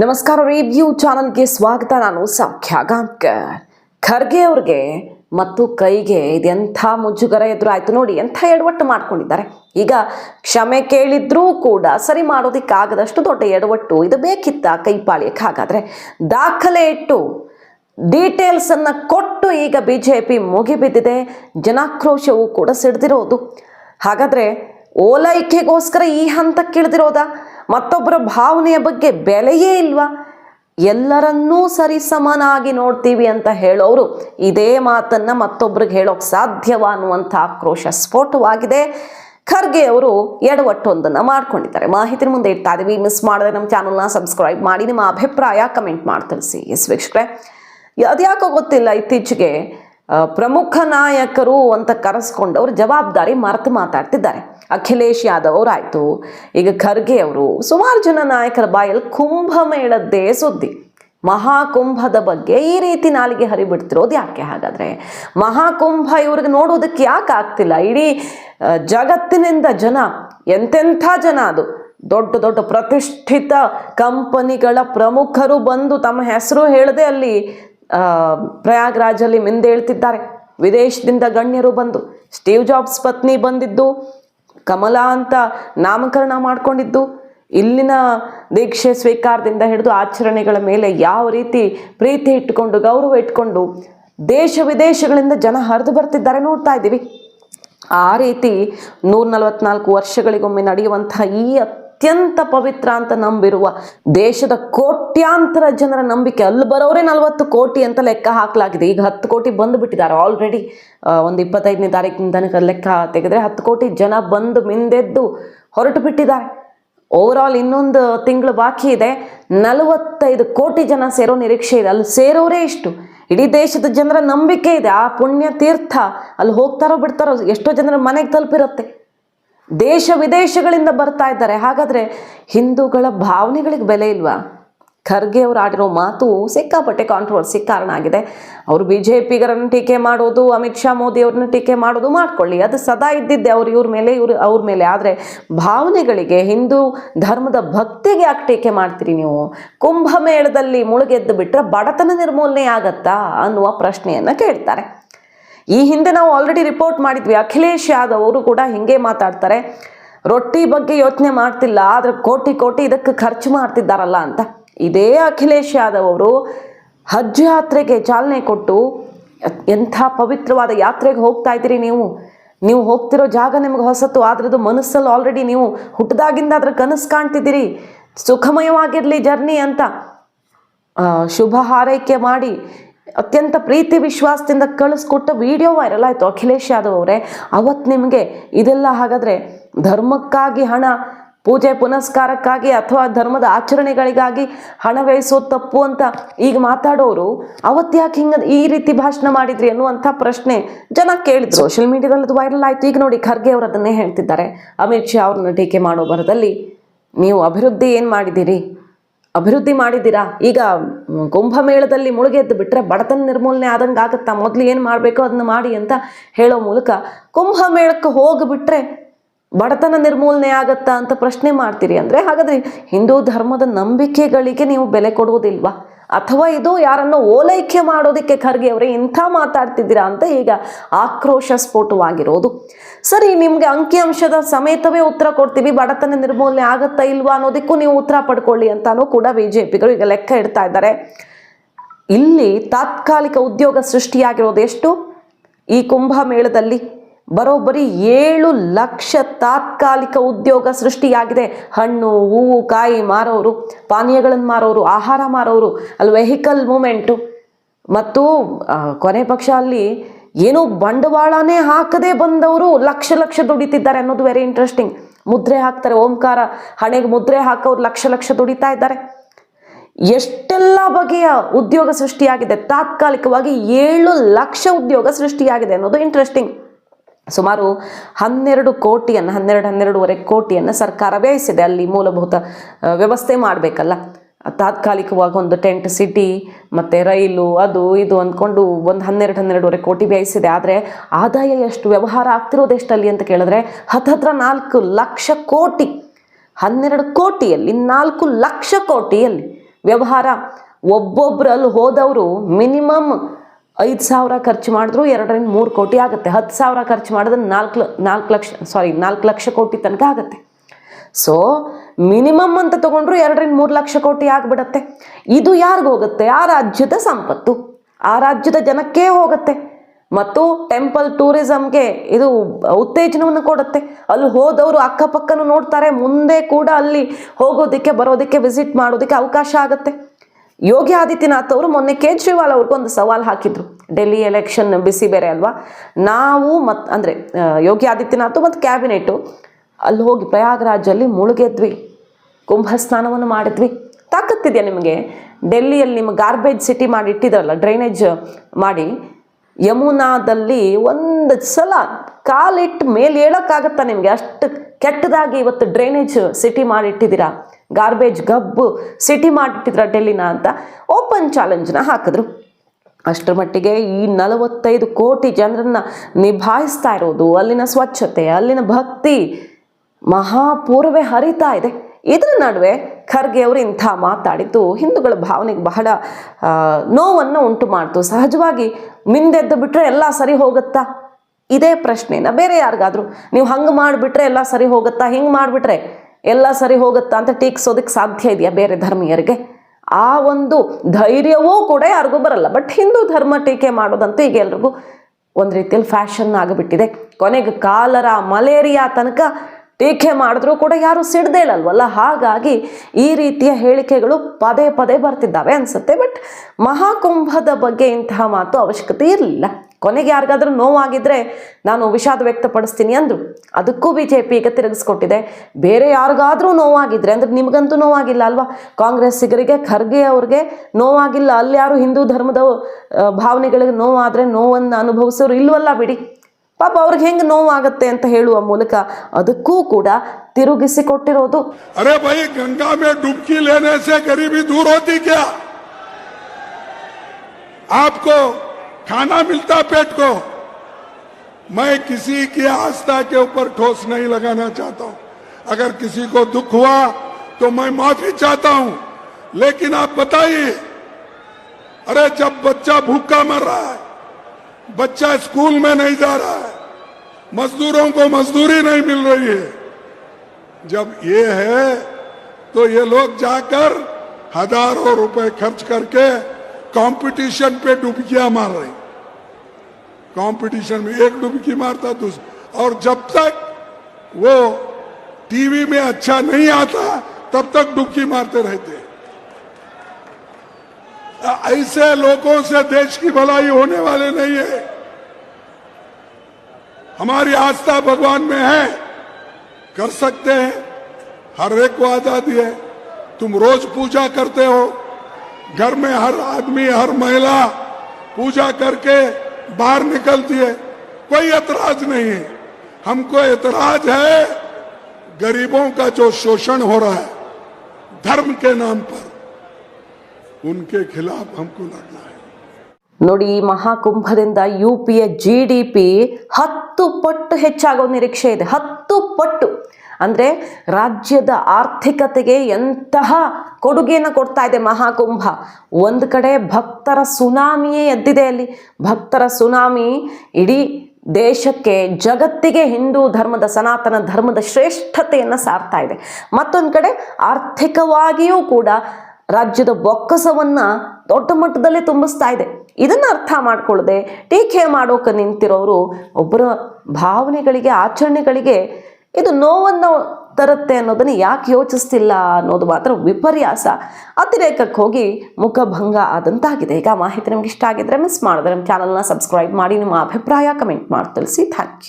ನಮಸ್ಕಾರ ರಿವ್ಯೂ ಚಾನಲ್ಗೆ ಸ್ವಾಗತ. ನಾನು ಸೌಖ್ಯ ಗಾಂಕರ್ ಖರ್ಗೆ ಅವ್ರಿಗೆ ಮತ್ತು ಕೈಗೆ ಇದೆಂಥ ಮುಜುಗರ ಎದುರಾಯಿತು ನೋಡಿ, ಎಂಥ ಎಡವಟ್ಟು ಮಾಡ್ಕೊಂಡಿದ್ದಾರೆ. ಈಗ ಕ್ಷಮೆ ಕೇಳಿದ್ರೂ ಕೂಡ ಸರಿ ಮಾಡೋದಕ್ಕಾಗದಷ್ಟು ದೊಡ್ಡ ಎಡವಟ್ಟು ಇದು ಬೇಕಿತ್ತ ಕೈಪಾಳ್ಯಕ್ಕೆ. ಹಾಗಾದರೆ ದಾಖಲೆ ಇಟ್ಟು ಡೀಟೇಲ್ಸನ್ನು ಕೊಟ್ಟು ಈಗ ಬಿ ಜೆ ಪಿ ಮುಗಿಬಿದ್ದಿದೆ. ಜನಾಕ್ರೋಶವೂ ಕೂಡ ಸಿಡ್ದಿರೋದು. ಹಾಗಾದರೆ ಓಲೈಕೆಗೋಸ್ಕರ ಈ ಹಂತಕ್ಕೆ ಇಳಿದಿರೋದಾ? ಮತ್ತೊಬ್ಬರ ಭಾವನೆಯ ಬಗ್ಗೆ ಬೆಲೆಯೇ ಇಲ್ವಾ? ಎಲ್ಲರನ್ನೂ ಸರಿ ಸಮನಾಗಿ ನೋಡ್ತೀವಿ ಅಂತ ಹೇಳೋರು ಇದೇ ಮಾತನ್ನು ಮತ್ತೊಬ್ರಿಗೆ ಹೇಳೋಕ್ಕೆ ಸಾಧ್ಯವಾ ಅನ್ನುವಂಥ ಆಕ್ರೋಶ ಸ್ಫೋಟವಾಗಿದೆ. ಖರ್ಗೆ ಅವರು ಎಡವಟ್ಟೊಂದನ್ನು ಮಾಡ್ಕೊಂಡಿದ್ದಾರೆ. ಮಾಹಿತಿ ಮುಂದೆ ಇಡ್ತಾ ಇದೀವಿ. ಮಿಸ್ ಮಾಡದೆ ನಮ್ಮ ಚಾನಲ್ನ ಸಬ್ಸ್ಕ್ರೈಬ್ ಮಾಡಿ, ನಿಮ್ಮ ಅಭಿಪ್ರಾಯ ಕಮೆಂಟ್ ಮಾಡಿ ತಿಳಿಸಿ. ಎಸ್ ವೀಕ್ಷಕರೇ ಅದ್ಯಾಕೋ ಗೊತ್ತಿಲ್ಲ, ಇತ್ತೀಚೆಗೆ ಪ್ರಮುಖ ನಾಯಕರು ಅಂತ ಕರೆಸ್ಕೊಂಡವ್ರು ಜವಾಬ್ದಾರಿ ಮರೆತು ಮಾತಾಡ್ತಿದ್ದಾರೆ. ಅಖಿಲೇಶ್ ಯಾದವ್ ಅವರಾಯ್ತು ಈಗ ಖರ್ಗೆ ಅವರು ಸುಮಾರು ಜನ ನಾಯಕರ ಬಾಯಲ್ಲಿ ಕುಂಭಮೇಳದ್ದೇ ಸುದ್ದಿ. ಮಹಾಕುಂಭದ ಬಗ್ಗೆ ಈ ರೀತಿ ನಾಲಿಗೆ ಹರಿಬಿಡ್ತಿರೋದು ಯಾಕೆ ಹಾಗಾದ್ರೆ? ಮಹಾಕುಂಭ ಇವ್ರಿಗೆ ನೋಡೋದಕ್ಕೆ ಯಾಕೆ ಆಗ್ತಿಲ್ಲ? ಇಡೀ ಜಗತ್ತಿನಿಂದ ಜನ, ಎಂತೆಂಥ ಜನ ಅದು. ದೊಡ್ಡ ದೊಡ್ಡ ಪ್ರತಿಷ್ಠಿತ ಕಂಪನಿಗಳ ಪ್ರಮುಖರು ಬಂದು ತಮ್ಮ ಹೆಸರು ಹೇಳದೆ ಅಲ್ಲಿ ಪ್ರಯಾಗ್ರಾಜಲ್ಲಿ ಮಿಂದೇಳ್ತಿದ್ದಾರೆ ವಿದೇಶದಿಂದ ಗಣ್ಯರು ಬಂದು, ಸ್ಟೀವ್ ಜಾಬ್ಸ್ ಪತ್ನಿ ಬಂದಿದ್ದು, ಕಮಲಾ ಅಂತ ನಾಮಕರಣ ಮಾಡಿಕೊಂಡಿದ್ದು, ಇಲ್ಲಿನ ದೀಕ್ಷೆ ಸ್ವೀಕಾರದಿಂದ ಹಿಡಿದು ಆಚರಣೆಗಳ ಮೇಲೆ ಯಾವ ರೀತಿ ಪ್ರೀತಿ ಇಟ್ಟುಕೊಂಡು, ಗೌರವ ಇಟ್ಕೊಂಡು ದೇಶ ವಿದೇಶಗಳಿಂದ ಜನ ಹರಿದು ಬರ್ತಿದ್ದಾರೆ ನೋಡ್ತಾ ಇದ್ದೀವಿ. ಆ ರೀತಿ ನೂರ ನಲವತ್ನಾಲ್ಕು ವರ್ಷಗಳಿಗೊಮ್ಮೆ ನಡೆಯುವಂತಹ ಈ ಅತ್ಯಂತ ಪವಿತ್ರ ಅಂತ ನಂಬಿರುವ ದೇಶದ ಕೋಟ್ಯಾಂತರ ಜನರ ನಂಬಿಕೆ. ಅಲ್ಲಿ ಬರೋರೇ ನಲವತ್ತು ಕೋಟಿ ಅಂತ ಲೆಕ್ಕ ಹಾಕಲಾಗಿದೆ. ಈಗ ಹತ್ತು ಕೋಟಿ ಬಂದು ಬಿಟ್ಟಿದ್ದಾರೆ ಆಲ್ರೆಡಿ ಒಂದು ಇಪ್ಪತ್ತೈದನೇ ತಾರೀಕಿನ ತನಕ ಲೆಕ್ಕ ತೆಗೆದ್ರೆ ಹತ್ತು ಕೋಟಿ ಜನ ಬಂದು ಮಿಂದೆದ್ದು ಹೊರಟು ಬಿಟ್ಟಿದ್ದಾರೆ. ಓವರ್ ಆಲ್ ಇನ್ನೊಂದು ತಿಂಗಳು ಬಾಕಿ ಇದೆ. ನಲವತ್ತೈದು ಕೋಟಿ ಜನ ಸೇರೋ ನಿರೀಕ್ಷೆ ಇದೆ. ಅಲ್ಲಿ ಸೇರೋರೇ ಇಷ್ಟು. ಇಡೀ ದೇಶದ ಜನರ ನಂಬಿಕೆ ಇದೆ. ಆ ಪುಣ್ಯ ತೀರ್ಥ ಅಲ್ಲಿ ಹೋಗ್ತಾರೋ ಬಿಡ್ತಾರೋ ಎಷ್ಟೋ ಜನರ ಮನೆಗೆ ತಲುಪಿರುತ್ತೆ. ದೇಶ ವಿದೇಶಗಳಿಂದ ಬರ್ತಾ ಇದ್ದಾರೆ. ಹಾಗಾದರೆ ಹಿಂದೂಗಳ ಭಾವನೆಗಳಿಗೆ ಬೆಲೆ ಇಲ್ವಾ? ಖರ್ಗೆ ಅವರು ಆಡಿರೋ ಮಾತು ಸಿಕ್ಕಾಪಟ್ಟೆ ಕಾಂಟ್ರವರ್ಸಿ ಕಾರಣ ಆಗಿದೆ. ಅವರು ಬಿ ಜೆ ಪಿಗರನ್ನು ಟೀಕೆ ಮಾಡೋದು, ಅಮಿತ್ ಶಾ ಮೋದಿ ಅವ್ರನ್ನ ಟೀಕೆ ಮಾಡೋದು ಮಾಡ್ಕೊಳ್ಳಿ. ಅದು ಸದಾ ಇದ್ದಿದ್ದೆ ಅವ್ರು ಇವ್ರ ಮೇಲೆ, ಇವ್ರು ಅವ್ರ ಮೇಲೆ. ಆದರೆ ಭಾವನೆಗಳಿಗೆ ಹಿಂದೂ ಧರ್ಮದ ಭಕ್ತಿಗೆ ಯಾಕೆ ಟೀಕೆ ಮಾಡ್ತೀರಿ ನೀವು? ಕುಂಭಮೇಳದಲ್ಲಿ ಮುಳುಗೆದ್ದು ಬಿಟ್ಟರೆ ಬಡತನ ನಿರ್ಮೂಲನೆ ಆಗತ್ತಾ ಅನ್ನುವ ಪ್ರಶ್ನೆಯನ್ನು ಕೇಳ್ತಾರೆ. ಈ ಹಿಂದೆ ನಾವು ಆಲ್ರೆಡಿ ರಿಪೋರ್ಟ್ ಮಾಡಿದ್ವಿ. ಅಖಿಲೇಶ್ ಯಾದವ್ ಅವರು ಕೂಡ ಹಿಂಗೆ ಮಾತಾಡ್ತಾರೆ. ರೊಟ್ಟಿ ಬಗ್ಗೆ ಯೋಚನೆ ಮಾಡ್ತಿಲ್ಲ, ಆದರೆ ಕೋಟಿ ಕೋಟಿ ಇದಕ್ಕೆ ಖರ್ಚು ಮಾಡ್ತಿದ್ದಾರಲ್ಲ ಅಂತ. ಇದೇ ಅಖಿಲೇಶ್ ಯಾದವ್ ಅವರು ಹಜ್ ಯಾತ್ರೆಗೆ ಚಾಲನೆ ಕೊಟ್ಟು, ಎಂಥ ಪವಿತ್ರವಾದ ಯಾತ್ರೆಗೆ ಹೋಗ್ತಾ ಇದ್ದೀರಿ ನೀವು? ನೀವು ಹೋಗ್ತಿರೋ ಜಾಗ ನಿಮ್ಗೆ ಹೊಸತು, ಆದ್ರದ್ದು ಮನಸ್ಸಲ್ಲಿ ಆಲ್ರೆಡಿ ನೀವು ಹುಟ್ಟದಾಗಿಂದ ಅದ್ರ ಕನಸು ಕಾಣ್ತಿದ್ದೀರಿ. ಸುಖಮಯವಾಗಿರಲಿ ಜರ್ನಿ ಅಂತ. ಶುಭ ಹಾರೈಕೆ ಮಾಡಿ ಅತ್ಯಂತ ಪ್ರೀತಿ ವಿಶ್ವಾಸದಿಂದ ಕಳಿಸ್ಕೊಟ್ಟ ವಿಡಿಯೋ ವೈರಲ್ ಆಯಿತು. ಅಖಿಲೇಶ್ ಯಾದವ್ ಅವರೇ ಅವತ್ತು ನಿಮಗೆ ಇದೆಲ್ಲ ಹಾಗಾದರೆ ಧರ್ಮಕ್ಕಾಗಿ ಹಣ, ಪೂಜೆ ಪುನಸ್ಕಾರಕ್ಕಾಗಿ ಅಥವಾ ಧರ್ಮದ ಆಚರಣೆಗಳಿಗಾಗಿ ಹಣ ವ್ಯಯಿಸೋದು ತಪ್ಪು ಅಂತ ಈಗ ಮಾತಾಡೋರು ಅವತ್ತು ಯಾಕೆ ಹಿಂಗೆ ಈ ರೀತಿ ಭಾಷಣ ಮಾಡಿದ್ರಿ ಅನ್ನುವಂಥ ಪ್ರಶ್ನೆ ಜನ ಕೇಳಿದ್ರು. ಸೋಷಿಯಲ್ ಮೀಡಿಯಾದಲ್ಲಿ ಅದು ವೈರಲ್ ಆಯಿತು. ಈಗ ನೋಡಿ ಖರ್ಗೆ ಅವರು ಅದನ್ನೇ ಹೇಳ್ತಿದ್ದಾರೆ. ಅಮಿತ್ ಶಾ ಅವ್ರನ್ನ ಟೀಕೆ ಮಾಡೋ ಬರದಲ್ಲಿ ನೀವು ಅಭಿವೃದ್ಧಿ ಏನು ಮಾಡಿದ್ದೀರಿ? ಅಭಿವೃದ್ಧಿ ಮಾಡಿದ್ದೀರಾ? ಈಗ ಕುಂಭಮೇಳದಲ್ಲಿ ಮುಳುಗೆದ್ದು ಬಿಟ್ಟರೆ ಬಡತನ ನಿರ್ಮೂಲನೆ ಆದಂಗೆ ಆಗುತ್ತಾ? ಮೊದಲು ಏನು ಮಾಡಬೇಕೋ ಅದನ್ನ ಮಾಡಿ ಅಂತ ಹೇಳೋ ಮೂಲಕ ಕುಂಭಮೇಳಕ್ಕೆ ಹೋಗಿಬಿಟ್ರೆ ಬಡತನ ನಿರ್ಮೂಲನೆ ಆಗತ್ತಾ ಅಂತ ಪ್ರಶ್ನೆ ಮಾಡ್ತೀರಿ ಅಂದರೆ ಹಾಗಾದರೆ ಹಿಂದೂ ಧರ್ಮದ ನಂಬಿಕೆಗಳಿಗೆ ನೀವು ಬೆಲೆ ಕೊಡುವುದಿಲ್ವಾ? ಅಥವಾ ಇದು ಯಾರನ್ನು ಓಲೈಕೆ ಮಾಡೋದಕ್ಕೆ ಖರ್ಗೆ ಅವರೇ ಇಂಥ ಮಾತಾಡ್ತಿದ್ದೀರಾ ಅಂತ ಈಗ ಆಕ್ರೋಶ ಸ್ಫೋಟವಾಗಿರೋದು. ಸರಿ, ನಿಮಗೆ ಅಂಕಿಅಂಶದ ಸಮೇತವೇ ಉತ್ತರ ಕೊಡ್ತೀವಿ. ಬಡತನ ನಿರ್ಮೂಲನೆ ಆಗತ್ತಾ ಇಲ್ವಾ ಅನ್ನೋದಕ್ಕೂ ನೀವು ಉತ್ತರ ಪಡ್ಕೊಳ್ಳಿ ಅಂತಾನೂ ಕೂಡ ಬಿ ಜೆ ಪಿಗಳು ಈಗ ಲೆಕ್ಕ ಇಡ್ತಾ ಇದ್ದಾರೆ. ಇಲ್ಲಿ ತಾತ್ಕಾಲಿಕ ಉದ್ಯೋಗ ಸೃಷ್ಟಿಯಾಗಿರೋದು ಎಷ್ಟು? ಈ ಕುಂಭಮೇಳದಲ್ಲಿ ಬರೋಬ್ಬರಿ ಏಳು ಲಕ್ಷ ತಾತ್ಕಾಲಿಕ ಉದ್ಯೋಗ ಸೃಷ್ಟಿಯಾಗಿದೆ. ಹಣ್ಣು, ಹೂವು, ಕಾಯಿ ಮಾರೋರು ಪಾನೀಯಗಳನ್ನು ಮಾರೋರು, ಆಹಾರ ಮಾರೋರು, ಅಲ್ಲಿ ವೆಹಿಕಲ್ ಮೂಮೆಂಟು ಮತ್ತು ಕೊನೆ ಪಕ್ಷ ಅಲ್ಲಿ ಏನೋ ಬಂಡವಾಳನೇ ಹಾಕದೆ ಬಂದವರು ಲಕ್ಷ ಲಕ್ಷ ದುಡಿತಿದ್ದಾರೆ ಅನ್ನೋದು ವೆರಿ ಇಂಟ್ರೆಸ್ಟಿಂಗ್ ಮುದ್ರೆ ಹಾಕ್ತಾರೆ, ಓಂಕಾರ, ಹಣೆಗೆ ಮುದ್ರೆ ಹಾಕೋರು ಲಕ್ಷ ಲಕ್ಷ ದುಡಿತಾ ಇದ್ದಾರೆ. ಎಷ್ಟೆಲ್ಲ ಬಗೆಯ ಉದ್ಯೋಗ ಸೃಷ್ಟಿಯಾಗಿದೆ. ತಾತ್ಕಾಲಿಕವಾಗಿ ಏಳು ಲಕ್ಷ ಉದ್ಯೋಗ ಸೃಷ್ಟಿಯಾಗಿದೆ ಅನ್ನೋದು ಇಂಟ್ರೆಸ್ಟಿಂಗ್ ಸುಮಾರು ಹನ್ನೆರಡು ಕೋಟಿಯನ್ನು, ಹನ್ನೆರಡು, ಹನ್ನೆರಡೂವರೆ ಕೋಟಿಯನ್ನು ಸರ್ಕಾರ ವ್ಯಯಿಸಿದೆ. ಅಲ್ಲಿ ಮೂಲಭೂತ ವ್ಯವಸ್ಥೆ ಮಾಡಬೇಕಲ್ಲ. ತಾತ್ಕಾಲಿಕವಾಗಿ ಒಂದು ಟೆಂಟ್ ಸಿಟಿ, ಮತ್ತು ರೈಲು, ಅದು, ಇದು ಅಂದ್ಕೊಂಡು ಒಂದು ಹನ್ನೆರಡು, ಹನ್ನೆರಡೂವರೆ ಕೋಟಿ ವ್ಯಯಿಸಿದೆ. ಆದರೆ ಆದಾಯ ಎಷ್ಟು ವ್ಯವಹಾರ ಆಗ್ತಿರೋದು ಎಷ್ಟಲ್ಲಿ ಅಂತ ಕೇಳಿದ್ರೆ ಹತ್ತತ್ರ ನಾಲ್ಕು ಲಕ್ಷ ಕೋಟಿ. ಹನ್ನೆರಡು ಕೋಟಿಯಲ್ಲಿ, ನಾಲ್ಕು ಲಕ್ಷ ಕೋಟಿಯಲ್ಲಿ ವ್ಯವಹಾರ. ಒಬ್ಬೊಬ್ಬರಲ್ಲಿ ಹೋದವರು ಮಿನಿಮಮ್ ಐದು ಸಾವಿರ ಖರ್ಚು ಮಾಡಿದ್ರು ಎರಡರಿಂದ ಮೂರು ಕೋಟಿ ಆಗುತ್ತೆ. ಹತ್ತು ಸಾವಿರ ಖರ್ಚು ಮಾಡಿದ್ರೆ ನಾಲ್ಕು ನಾಲ್ಕು ಲಕ್ಷ ಸಾರಿ ನಾಲ್ಕು ಲಕ್ಷ ಕೋಟಿ ತನಕ ಆಗುತ್ತೆ. ಸೊ ಮಿನಿಮಮ್ ಅಂತ ತಗೊಂಡ್ರು ಎರಡರಿಂದ ಮೂರು ಲಕ್ಷ ಕೋಟಿ ಆಗಿಬಿಡತ್ತೆ. ಇದು ಹೋಗುತ್ತೆ? ಆ ರಾಜ್ಯದ ಸಂಪತ್ತು. ಆ ರಾಜ್ಯದ ಜನಕ್ಕೇ ಹೋಗುತ್ತೆ. ಮತ್ತು ಟೆಂಪಲ್ ಟೂರಿಸಮ್ಗೆ ಇದು ಉತ್ತೇಜನವನ್ನು ಕೊಡುತ್ತೆ. ಅಲ್ಲಿ ಹೋದವರು ಅಕ್ಕಪಕ್ಕನೂ ನೋಡ್ತಾರೆ. ಮುಂದೆ ಕೂಡ ಅಲ್ಲಿ ಹೋಗೋದಕ್ಕೆ, ಬರೋದಕ್ಕೆ ವಿಸಿಟ್ ಮಾಡೋದಕ್ಕೆ ಅವಕಾಶ ಆಗುತ್ತೆ. ಯೋಗಿ ಆದಿತ್ಯನಾಥ್ ಅವರು ಮೊನ್ನೆ ಕೇಜ್ರಿವಾಲ್ ಅವ್ರಿಗೊಂದು ಸವಾಲು ಹಾಕಿದ್ರು. ಡೆಲ್ಲಿ ಎಲೆಕ್ಷನ್ ಬಿಸಿ ಬೇರೆ ಅಲ್ವಾ? ನಾವು ಮತ್, ಅಂದರೆ ಯೋಗಿ ಆದಿತ್ಯನಾಥ್ ಮತ್ತು ಕ್ಯಾಬಿನೆಟ್, ಅಲ್ಲಿ ಹೋಗಿ ಪ್ರಯಾಗ್ರಾಜಲ್ಲಿ ಮುಳುಗೆದ್ವಿ. ಕುಂಭ ಸ್ನಾನವನ್ನು ಮಾಡಿದ್ವಿ. ತಾಕತ್ತಿದೆಯಾ ನಿಮಗೆ? ಡೆಲ್ಲಿಯಲ್ಲಿ ನಿಮ್ಮ ಗಾರ್ಬೇಜ್ ಸಿಟಿ ಮಾಡಿ ಇಟ್ಟಿದ್ರಲ್ಲ ಡ್ರೈನೇಜ್ ಮಾಡಿ, ಯಮುನಾದಲ್ಲಿ ಒಂದು ಸಲ ಕಾಲಿಟ್ಟು ಮೇಲೆ ಹೇಳೋಕ್ಕಾಗತ್ತಾ ನಿಮಗೆ? ಅಷ್ಟು ಕೆಟ್ಟದಾಗಿ ಇವತ್ತು ಡ್ರೈನೇಜ್ ಸಿಟಿ ಮಾಡಿಟ್ಟಿದ್ದೀರಾ ಗಾರ್ಬೇಜ್ ಗಬ್ಬು ಸಿಟಿ ಮಾಡಿಟ್ಟಿದ್ರ ಡೆಲ್ಲಿನ ಅಂತ ಓಪನ್ ಚಾಲೆಂಜ್ನ ಹಾಕಿದ್ರು. ಅಷ್ಟರ ಮಟ್ಟಿಗೆ ಈ ನಲವತ್ತೈದು ಕೋಟಿ ಜನರನ್ನ ನಿಭಾಯಿಸ್ತಾ ಇರೋದು, ಅಲ್ಲಿನ ಸ್ವಚ್ಛತೆ, ಅಲ್ಲಿನ ಭಕ್ತಿ ಮಹಾಪೂರ್ವೆ ಹರಿತಾ ಇದೆ. ಇದರ ನಡುವೆ ಖರ್ಗೆ ಅವರು ಇಂಥ ಮಾತಾಡಿದ್ದು, ಹಿಂದೂಗಳ ಭಾವನೆಗೆ ಬಹಳ ನೋವನ್ನು ಉಂಟು ಮಾಡ್ತು. ಸಹಜವಾಗಿ ಮಿಂದೆದ್ದು ಬಿಟ್ಟರೆ ಎಲ್ಲ ಸರಿ ಹೋಗುತ್ತಾ? ಇದೇ ಪ್ರಶ್ನೆನ ಬೇರೆ ಯಾರಿಗಾದರೂ, ನೀವು ಹಂಗೆ ಮಾಡಿಬಿಟ್ರೆ ಎಲ್ಲ ಸರಿ ಹೋಗುತ್ತಾ? ಹಿಂಗೆ ಮಾಡಿಬಿಟ್ರೆ ಎಲ್ಲ ಸರಿ ಹೋಗುತ್ತಾ ಅಂತ ಟೀಕಿಸೋದಕ್ಕೆ ಸಾಧ್ಯ ಇದೆಯಾ ಬೇರೆ ಧರ್ಮೀಯರಿಗೆ? ಆ ಒಂದು ಧೈರ್ಯವೂ ಕೂಡ ಯಾರಿಗೂ ಬರಲ್ಲ. ಬಟ್ ಹಿಂದೂ ಧರ್ಮ ಟೀಕೆ ಮಾಡೋದಂತೂ ಈಗ ಎಲ್ರಿಗೂ ಒಂದು ರೀತಿಯಲ್ಲಿ ಫ್ಯಾಷನ್ ಆಗಿಬಿಟ್ಟಿದೆ. ಕೊನೆಗೆ ಕಾಲರ ಮಲೇರಿಯಾ ತನಕ ಟೀಕೆ ಮಾಡಿದ್ರೂ ಕೂಡ ಯಾರು ಇಲ್ಲಲ್ವಲ್ಲ ಹಾಗಾಗಿ ಈ ರೀತಿಯ ಹೇಳಿಕೆಗಳು ಪದೇ ಪದೇ ಬರ್ತಿದ್ದಾವೆ ಅನಿಸುತ್ತೆ. ಬಟ್ ಮಹಾಕುಂಭದ ಬಗ್ಗೆ ಇಂತಹ ಮಾತು ಅವಶ್ಯಕತೆ ಇರಲಿಲ್ಲ ಕೊನೆಗೆ ಯಾರಿಗಾದ್ರೂ ನೋವಾಗಿದ್ರೆ ನಾನು ವಿಷಾದ ವ್ಯಕ್ತಪಡಿಸ್ತೀನಿ ಅಂದರು ಅದಕ್ಕೂ ಬಿ ಜೆ ಪಿ ಈಗ ತಿರುಗಿಸ್ಕೊಟ್ಟಿದೆ ಬೇರೆ ಯಾರಿಗಾದ್ರೂ ನೋವಾಗಿದ್ರೆ ಅಂದ್ರೆ ನಿಮಗಂತೂ ನೋವಾಗಿಲ್ಲ ಅಲ್ವಾ ಕಾಂಗ್ರೆಸ್ಸಿಗರಿಗೆ ಖರ್ಗೆ ಅವ್ರಿಗೆ ನೋವಾಗಿಲ್ಲ ಅಲ್ಲಿ ಯಾರು ಹಿಂದೂ ಧರ್ಮದ ಆ, ಭಾವನೆಗಳಿಗೆ ನೋವಾದರೆ ನೋವನ್ನು ಅನುಭವಿಸೋರು ಇಲ್ವಲ್ಲ ಬಿಡಿ ಪಾಪ ಅವ್ರಿಗೆ ಹೆಂಗೆ ನೋವಾಗತ್ತೆ ಅಂತ ಹೇಳುವ ಮೂಲಕ ಅದಕ್ಕೂ ಕೂಡ ತಿರುಗಿಸಿ ಕೊಟ್ಟಿರೋದು अरे भाई गंगा में डुबकी लेने से गरीबी दूर होती क्या आपको खाना मिलता पेट को। मैं किसी की आस्था के ऊपर ठोस नहीं लगाना चाहता हूँ। अगर किसी को दुख हुआ तो मैं माफ़ी चाहता हूँ। लेकिन आप बताइए, अरे जब बच्चा भूखा मर रहा है, बच्चा स्कूल में नहीं जा रहा है, मजदूरों को मजदूरी नहीं मिल रही है। जब ये है तो ये लोग जाकर हज़ारों रुपए खर्च करके कंपटीशन पे डुबकियाँ मार रहे। कंपटीशन में एक डुबकी मारता दूसरा और जब तक वो टीवी में अच्छा नहीं आता, तब तक डुबकी मारते रहते ऐसे लोगों से देश की भलाई होने वाले नहीं है। हमारी आस्था भगवान में है। कर सकते हैं। हर एक को आज़ादी है। तुम रोज पूजा करते हो। घर में हर आदमी हर महिला पूजा करके बाहर निकलती है कोई एतराज नहीं है हमको एतराज है गरीबों का जो शोषण हो रहा है धर्म के नाम पर उनके खिलाफ हमको लड़ना है ನೋಡಿ ಈ ಮಹಾಕುಂಭದಿಂದ ಯು ಪಿಯ ಜಿ ಡಿ ಪಿ ಹತ್ತು ಪಟ್ಟು ಹೆಚ್ಚಾಗೋ ನಿರೀಕ್ಷೆ ಇದೆ ಹತ್ತು ಪಟ್ಟು ಅಂದರೆ ರಾಜ್ಯದ ಆರ್ಥಿಕತೆಗೆ ಎಂತಹ ಕೊಡುಗೆಯನ್ನು ಕೊಡ್ತಾ ಇದೆ ಮಹಾಕುಂಭ. ಒಂದು ಕಡೆ ಭಕ್ತರ ಸುನಾಮಿಯೇ ಎದ್ದಿದೆ ಅಲ್ಲಿ. ಭಕ್ತರ ಸುನಾಮಿ ಇಡೀ ದೇಶಕ್ಕೆ, ಜಗತ್ತಿಗೆ ಹಿಂದೂ ಧರ್ಮದ, ಸನಾತನ ಧರ್ಮದ ಶ್ರೇಷ್ಠತೆಯನ್ನು ಸಾರ್ತಾ ಇದೆ. ಮತ್ತೊಂದು ಕಡೆ ಆರ್ಥಿಕವಾಗಿಯೂ ಕೂಡ ರಾಜ್ಯದ ಬೊಕ್ಕಸವನ್ನು ದೊಡ್ಡ ಮಟ್ಟದಲ್ಲೇ ತುಂಬಿಸ್ತಾ ಇದೆ. ಇದನ್ನು ಅರ್ಥ ಮಾಡಿಕೊಳ್ಳದೆ ಟೀಕೆ ಮಾಡೋಕೆ ನಿಂತಿರೋರು ಒಬ್ಬರ ಭಾವನೆಗಳಿಗೆ, ಆಚರಣೆಗಳಿಗೆ ಇದು ನೋವನ್ನು ತರುತ್ತೆ ಅನ್ನೋದನ್ನು ಯಾಕೆ ಯೋಚಿಸ್ತಿಲ್ಲ ಅನ್ನೋದು ಮಾತ್ರ ವಿಪರ್ಯಾಸ. ಅತಿರೇಕಕ್ಕೆ ಹೋಗಿ ಮುಖಭಂಗ ಆದಂತಾಗಿದೆ. ಈಗ ಮಾಹಿತಿ ನಿಮ್ಗೆ ಇಷ್ಟ ಆಗಿದ್ರೆ ಮಿಸ್ ಮಾಡಿದ್ರೆ ನಮ್ಮ ಚಾನಲ್ನ ಸಬ್ಸ್ಕ್ರೈಬ್ ಮಾಡಿ, ನಿಮ್ಮ ಅಭಿಪ್ರಾಯ ಕಮೆಂಟ್ ಮಾಡಿ ತಿಳಿಸಿ. Thank you